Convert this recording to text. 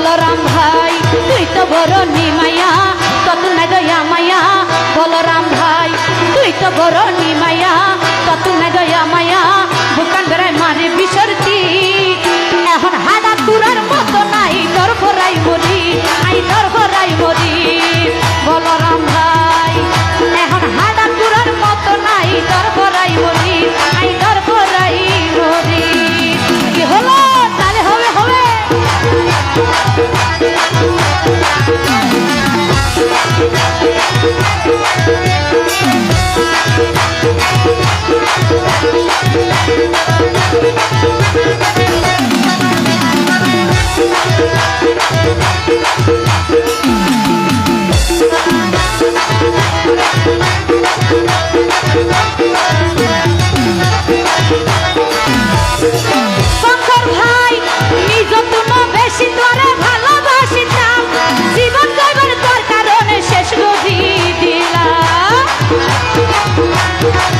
বলরাম ভাই, তুই তো বড় নিমায়া তত না দয়া মায়া। বলরাম ভাই, তুই তো বড়